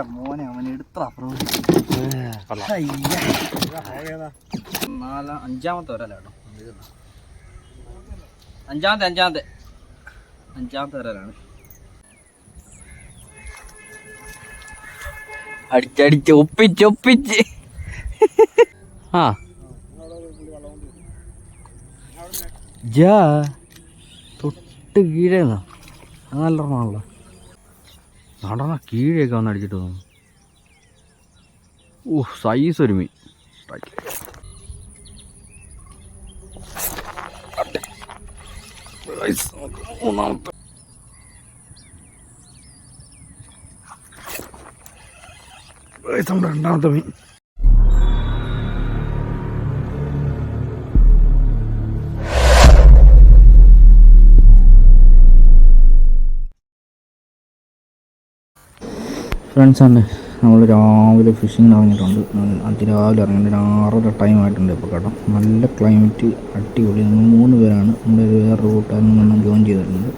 മോനെ അവൻ എടുത്ത. നാലാ അഞ്ചാമത്തെ വരലാട്ടോ അഞ്ചാമത്തെ അഞ്ചാമത്തെ. അഞ്ചാമത്തെ വരലാണ്. അടിച്ചടിച്ച് ഒപ്പിച്ച് ഒപ്പിച്ച്. ആ. ജാ. തൊട്ട് കീഴേന്നാ. അത് നല്ല ഓർമ്മയാണല്ലോ നടന്ന കീഴേക്ക് വന്ന് അടിച്ചിട്ട് തോന്നുന്നു ഓ സൈസ് ഒരു മീൻ. മൂന്നാമത്തെ രണ്ടാമത്തെ മീൻ ഫ്രണ്ട്സ് ആണ്. നമ്മൾ രാവിലെ ഫിഷിങ്ങിന് ഇറങ്ങിയിട്ടുണ്ട്. അതിരാവിലെ ഇറങ്ങിയിട്ട് ഒരു ആറര ടൈം ആയിട്ടുണ്ട് ഇപ്പോൾ കേട്ടോ. നല്ല ക്ലൈമറ്റ് അടിപൊളി. നമ്മൾ മൂന്ന് പേരാണ്. നമ്മുടെ ഒരു വേറെ കൂട്ടുകാരൻ നമ്മൾ ജോയിൻ ചെയ്തിട്ടുണ്ട്.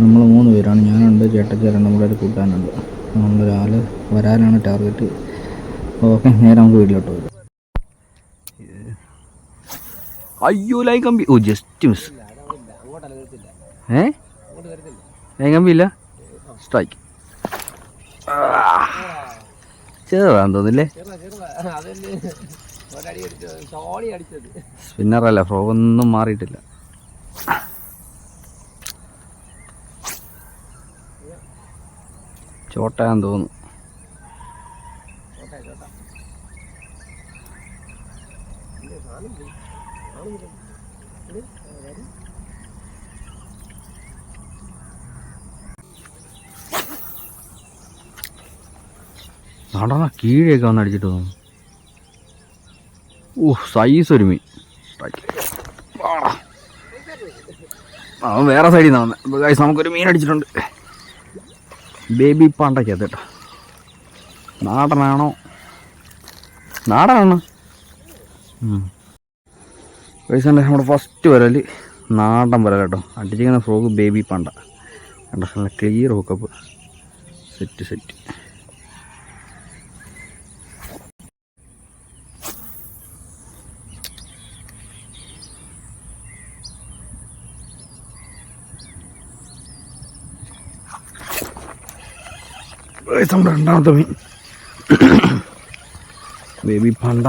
നമ്മൾ മൂന്ന് പേരാണ്. ഞാനുണ്ട് ചേട്ടച്ചേരൻ നമ്മുടെ ഒരു കൂട്ടുകാരനുണ്ട്. നമ്മൾ രാവിലെ വരാനാണ് ടാർഗറ്റ് ഓക്കെ നേരെ നമുക്ക് വീട്ടിലോട്ട് വരും അയ്യോ ലൈൻ കമ്പി. ഓ ജസ്റ്റ് മിസ് ഏ? ലൈൻ കമ്പി ഇല്ല സ്ട്രൈക്ക് ചെറുതാന്ന് തോന്നില്ലേ സ്പിന്നറല്ല ഫ്രോ ഒന്നും മാറിയിട്ടില്ല ചോട്ടാന്ന് തോന്നുന്നു നടന്ന കീഴെയൊക്കെ വന്ന് അടിച്ചിട്ട് തോന്നുന്നു ഓ സൈസ് ഒരു മീൻ. അവൻ വേറെ സൈഡിൽ നിന്ന് വന്നത് നമുക്കൊരു മീൻ അടിച്ചിട്ടുണ്ട്. ബേബി പാണ്ടയ്ക്കകത്ത് കേട്ടോ. നാടനാണോ? നാടനാണ്. ഉണ്ട് നമ്മുടെ ഫസ്റ്റ് വരൽ നാടൻ വരൽ കേട്ടോ. അടിച്ചിരിക്കുന്ന ഫ്രോഗ് ബേബി പാണ്ട. കണ്ടോ നല്ല ക്ലിയർ ഹുക്കപ്പ് സെറ്റ് സെറ്റ് നമ്മുടെ രണ്ടാമത്തെ മീൻ. ബേബി പണ്ട.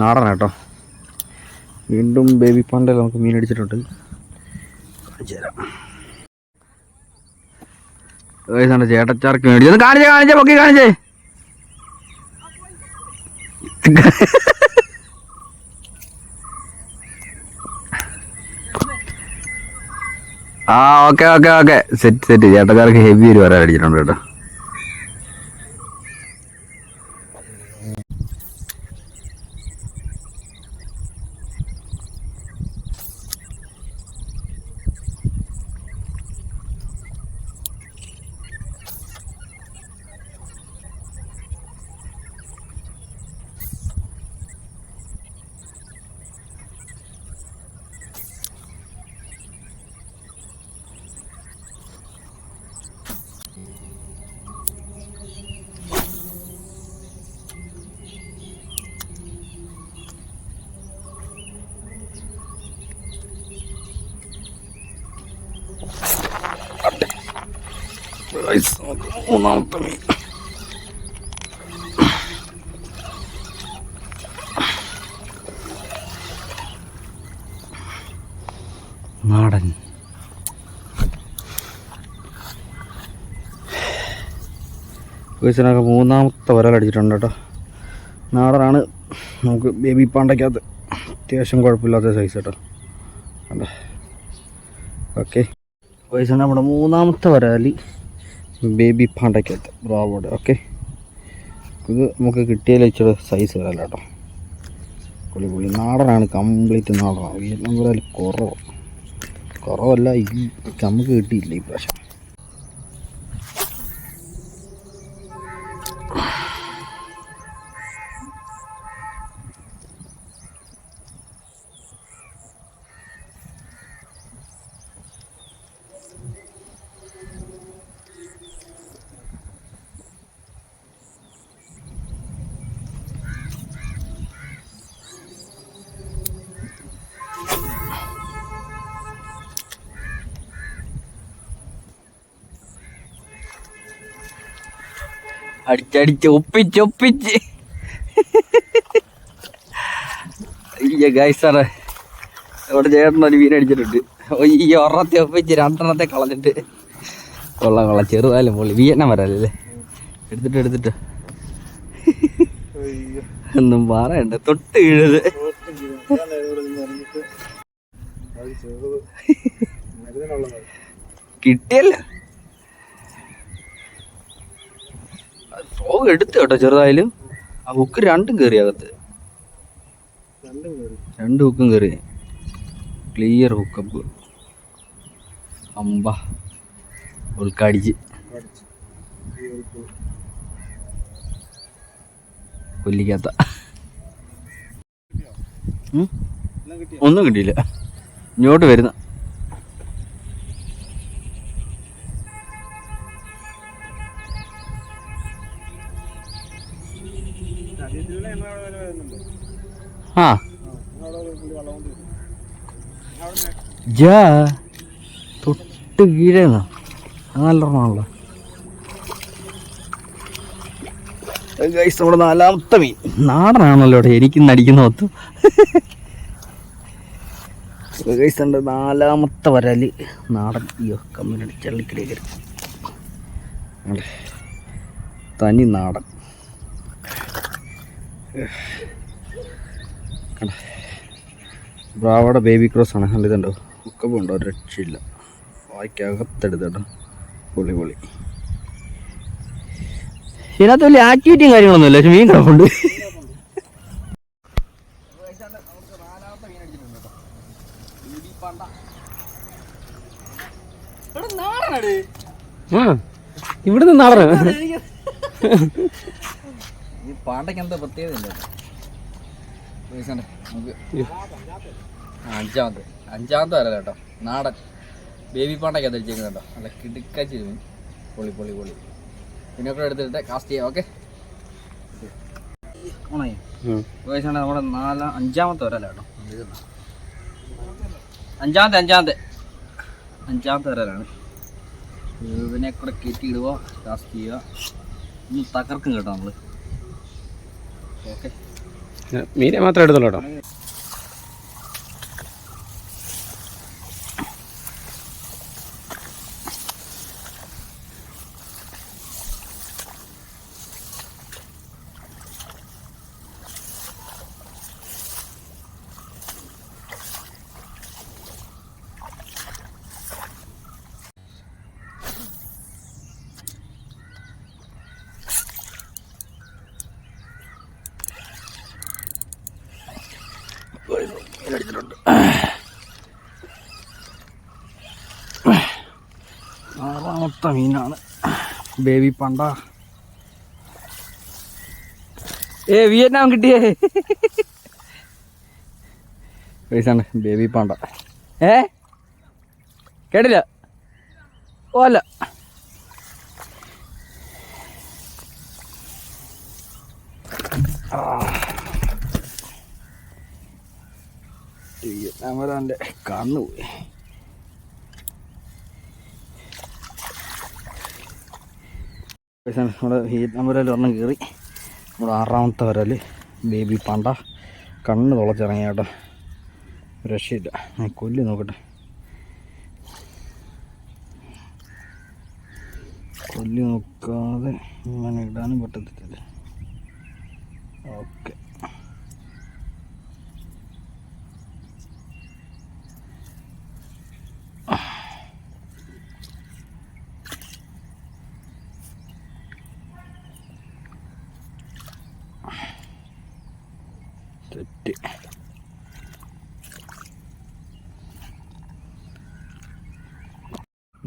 നാടൻ കേട്ടോ വീണ്ടും ബേബി പണ്ടയിൽ നമുക്ക് മീൻ അടിച്ചിട്ടുണ്ട്. കാണിച്ചു തരാം. ഉണ്ട് ചേട്ടച്ചാർക്ക് മേടിച്ചു ഒന്ന് കാണിച്ചേ കാണിച്ചേ പൊക്കി കാണിച്ചേ. ആ okay okay okay. Set set. ചേട്ടക്കാർക്ക് heavy ഒരു വരാൻ അടിച്ചിട്ടുണ്ട് കേട്ടോ. ഗൈസ്, നമുക്ക് മൂന്നാമത്തെ മീൻ നാടൻ ഗൈസിനൊക്കെ മൂന്നാമത്തെ വരലടിച്ചിട്ടുണ്ട് കേട്ടോ. നാടനാണ്. നമുക്ക് ബേബി പാണ്ടയ്ക്കകത്ത് അത്യാവശ്യം കുഴപ്പമില്ലാത്ത സൈസ് കേട്ടോ. അല്ലേ ഓക്കെ വയസ്സാണ് നമ്മുടെ മൂന്നാമത്തെ വരാലി ബേബി പാണ്ടയ്ക്കകത്ത് ബ്രാവോഡ് ഓക്കെ ഇത് നമുക്ക് കിട്ടിയാലും ഇച്ചിരി സൈസ് വരല്ല കേട്ടോ. പുളി പുളി നാടനാണ്. കംപ്ലീറ്റ് നാടനാണ് വിയറ്റ്നാം കുറവ്. കുറവല്ല ഈ നമുക്ക് കിട്ടിയില്ല ഈ പ്രാവശ്യം. അടിച്ചടിച്ച് ഒപ്പിച്ച് ഒപ്പിച്ച്. ഗായ് ഇവിടെ ചേട്ടൻ ഒരു മീൻ ഈ ഒരെണ്ണത്തെ ഒപ്പിച്ച് രണ്ടെണ്ണത്തെ കളഞ്ഞിട്ട്. കൊള്ളാം കൊള്ളാം ചെറുതായാലും പൊള്ളി. വിയറ്റ്നാം വരാല്ലേ എടുത്തിട്ട് എടുത്തിട്ട്. ഒന്നും പറയണ്ട. തൊട്ട് വീഴത് കിട്ടിയല്ല. ഫ്രോഗ് എടുത്തു കേട്ടോ ചെറുതായാലും. ആ ഹുക്ക് രണ്ടും കയറി അകത്ത്. രണ്ട് ഹുക്കും കയറി ക്ലിയർ ഹുക്കപ്പ് അമ്പ. ഉൾക്കടിച്ച്. കൊല്ലിക്കാത്ത? ഒന്നും കിട്ടിയില്ല. ഇങ്ങോട്ട് വരുന്ന. ആ. ജാ. തൊട്ട് കീഴേന്നാ. അത് നല്ല ഒരെണ്ണമാണല്ലോ ഗൈസ് നമ്മുടെ നാലാമത്തെ മീൻ. നാടനാണല്ലോ ഇവിടെ എനിക്ക് നടിക്കുന്ന ഒത്തു. ഗൈസുണ്ട് നാലാമത്തെ വരൽ നാടൻ അയ്യോ കമ്മിനടി ചള്ളിക്കിലേക്ക്. തനി നാടൻ. കണ്ട ബ്രാവയുടെ ബേബി ക്രോസ് ആണ്. നല്ല ഇതുണ്ടോ? ഉക്കപ്പ് ഉണ്ടോ? രക്ഷയില്ല. വായിക്കകത്തെടുത്തോ പൊളി പൊളി. ഇതിനകത്ത് വലിയ ആക്ടിവിറ്റിയും കാര്യങ്ങളൊന്നുമില്ല. പക്ഷെ മീൻ കിടപ്പുണ്ട്. ഇവിടുന്ന് നാളെ ഈ പാണ്ടയ്ക്ക് എന്താ പ്രത്യേകത അഞ്ചാമത്തെ. അഞ്ചാമത്തെ വരല കേട്ടോ. നാടൻ. ബേബി പാണ്ടൊക്കെ ധരിച്ചേക്കുന്നത് കേട്ടോ. നല്ല കിടുക്കച്ചി മീൻ പൊളി പൊളി പൊളി. പിന്നെ ഒക്കെ എടുത്തിട്ട് കാസ്റ്റ് ചെയ്യാം ഓക്കെ ഓണായി. വയസ്സാണ് നമ്മുടെ നാലാം അഞ്ചാമത്തെ വരല കേട്ടോ. അഞ്ചാമത്തെ അഞ്ചാമത്തെ. അഞ്ചാമത്തെ വരലാണ്. ഇതിനെ കൂടെ കയറ്റിയിടുക കാസ്റ്റ് ചെയ്യുക ഇന്ന് തകർക്കും കേട്ടോ നമ്മൾ ഓക്കെ മീനെ മാത്രമേ എടുത്തുള്ളൂ കേട്ടോ. ആറാമത്തെ മീനാണ്. ബേബി പണ്ട. ഏ വിയറ്റ്നാം കിട്ടിയേ. പൈസാണ് ബേബി പാണ്ട. ഏ? കേട്ടില്ല. ഓ അല്ല. വിയറ്റ്നാം വരാന്റെ കണ്ണു പോയി പൈസ നമ്മുടെ ഹീറ്റ് വരൽ ഒരെണ്ണം കയറി നമ്മുടെ ആറാമത്തെ വരൽ ബേബി പാണ്ട. കണ്ണ് തുളച്ചിറങ്ങിയ കേട്ടോ. രക്ഷയില്ല. ഞാൻ കൊല്ലി നോക്കട്ടെ. കൊല്ലി നോക്കാതെ ഇങ്ങനെ ഇടാനും പറ്റത്തില്ല. ഓക്കെ.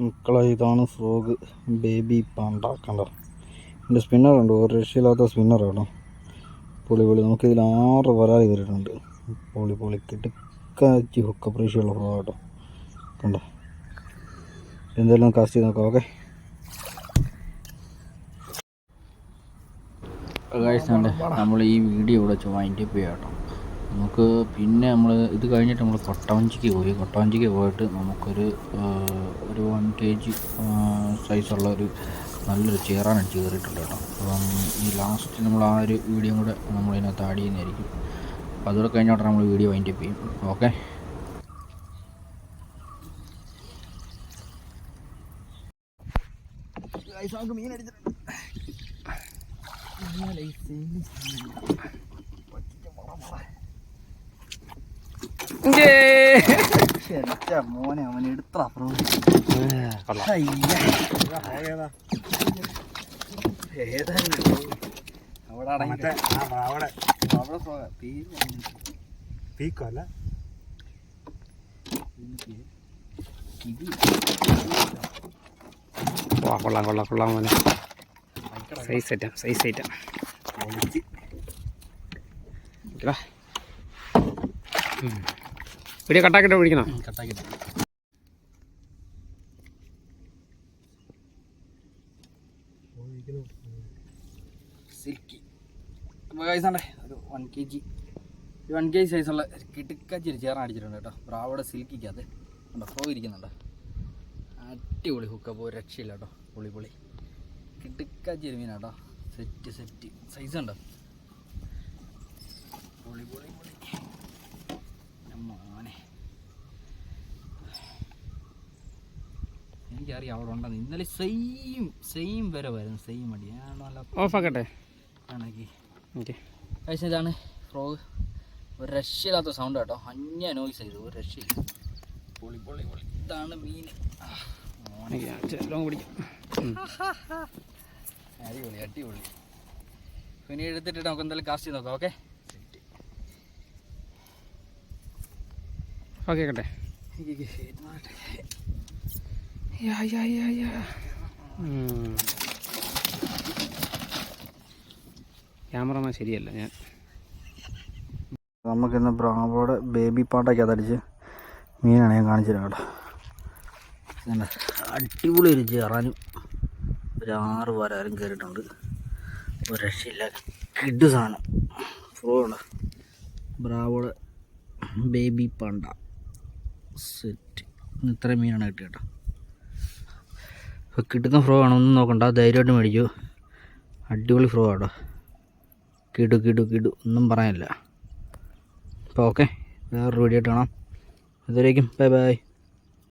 മക്കളെ ഇതാണ് ഫ്രോഗ്. ബേബി പാണ്ട കണ്ടോ? എന്റെ സ്പിന്നർ ഉണ്ട് ഒരു രക്ഷയില്ലാത്ത സ്പിന്നർ കേട്ടോ. പൊളി പൊളി. നമുക്കിതിൽ ആറ് വരാതി കയറിയിട്ടുണ്ട് പൊളി പൊളി. കിടക്കാച്ചി ഹുക്കപ്പ് റേഷ്യുള്ള ഫ്രോഗ് കേട്ടോ. കണ്ടോ? എന്തെല്ലാം കാസ്റ്റ് ചെയ്ത് നോക്കാം. ഓക്കെ. നമ്മൾ ഈ വീഡിയോ ഇവിടെ വെച്ച് വൈൻഡപ്പ് ചെയ്യാം കേട്ടോ. നമുക്ക് പിന്നെ നമ്മൾ ഇത് കഴിഞ്ഞിട്ട് നമ്മൾ കൊട്ടവഞ്ചിക്ക് പോയി. കൊട്ടവഞ്ചിക്ക് പോയിട്ട് നമുക്കൊരു ഒരു വൺ കെ ജി സൈസുള്ള ഒരു നല്ലൊരു ചേറാണ് അടിച്ച് കയറിയിട്ടുണ്ട് കേട്ടോ. അപ്പം ഈ ലാസ്റ്റ് നമ്മൾ ആ ഒരു വീഡിയോ കൂടെ നമ്മളതിനകത്ത് ആഡ് ചെയ്യുന്നതായിരിക്കും. അപ്പോൾ അതുകൂടെ കഴിഞ്ഞോട്ടെ നമ്മൾ വീഡിയോ വൈൻഡ് അപ്പ് ചെയ്യും. ഓക്കെ മീൻ അടിച്ചിട്ടുണ്ട്. മോനെ അവൻ എടുത്ത കൊള്ളാം. കൊള്ളാം കൊള്ളാം മോനെ. Size item size item video കട്ടാക്കിട്ട് പിടിക്കണം കട്ടാക്കിട്ട് സിൽക്കി. കൈസാണ്ടേ ഒരു one K G one K G സൈസുള്ള കിടുക്കച്ചിരി ചേർന്ന് അടിച്ചിട്ടുണ്ട് കേട്ടോ. ബ്രാവോടെ സിൽക്കിക്കകത്ത്. ഉണ്ടോ ഫ്രോ ഇരിക്കുന്നുണ്ട്. അടിപൊളി ഹുക്കപ്പ് ഒരു രക്ഷയില്ല കേട്ടോ. പൊളി പൊളി. കിടുക്കച്ചിരി മീനാട്ടോ സെറ്റ് സെറ്റ് സൈസ് ഉണ്ടോ? പൊളി പൊളി പൊളി. മോനെ എനിക്കറിയാം അവിടെ ഉണ്ടെന്ന്. ഇന്നലെ സെയിം സെയിം വരെ വരുന്നു സെയിം അടി. ഞാൻ നല്ല ഓഫാക്കട്ടെ ഓക്കെ. പക്ഷേ ഇതാണ് ഫ്രോഗ് ഒരു രക്ഷയില്ലാത്ത സൗണ്ട് കേട്ടോ അന്യ നോയ്സ് ചെയ്തു ഒരു രക്ഷയില്ല. പൊളി പൊളി പൊളി. ഇതാണ് മീൻ. അടിപൊളി അടിപൊളി. പിന്നെ എടുത്തിട്ട് നമുക്ക് എന്തായാലും കാസ്റ്റ് ചെയ്ത് നോക്കാം ഓക്കെ ഓക്കെ കേട്ടെ ക്യാമറമാൻ ശരിയല്ല ഞാൻ. നമുക്കിന്ന് ബ്രാവോടെ ബേബി പാട്ടൊക്കെ അതടിച്ച് മീനാണ് ഞാൻ കാണിച്ചു തരാം കേട്ടോ. അടിപൊളി ഒരു ചേറാനും ഒരു ആറ് വരാനും കയറിയിട്ടുണ്ട് ഒരു രക്ഷയില്ല. കിഡ് സാധനം. ഫ്രോ ഉണ്ട് ബ്രാവോടെ ബേബി പാണ്ട. സെറ്റ് ഇത്രയും മീനാണ് കിട്ടിയ കേട്ടോ. അപ്പോൾ കിട്ടുന്ന ഫ്രോ ആണോ ഒന്നും നോക്കണ്ട ധൈര്യമായിട്ട് മേടിച്ചു അടിപൊളി ഫ്രോ ആട്ടോ. കിടു കിടു കിടു. ഒന്നും പറയാനില്ല. അപ്പോൾ ഓക്കെ വേറൊരു വീഡിയോ ആയിട്ട് കാണാം. അതുവരേക്കും. Bye bye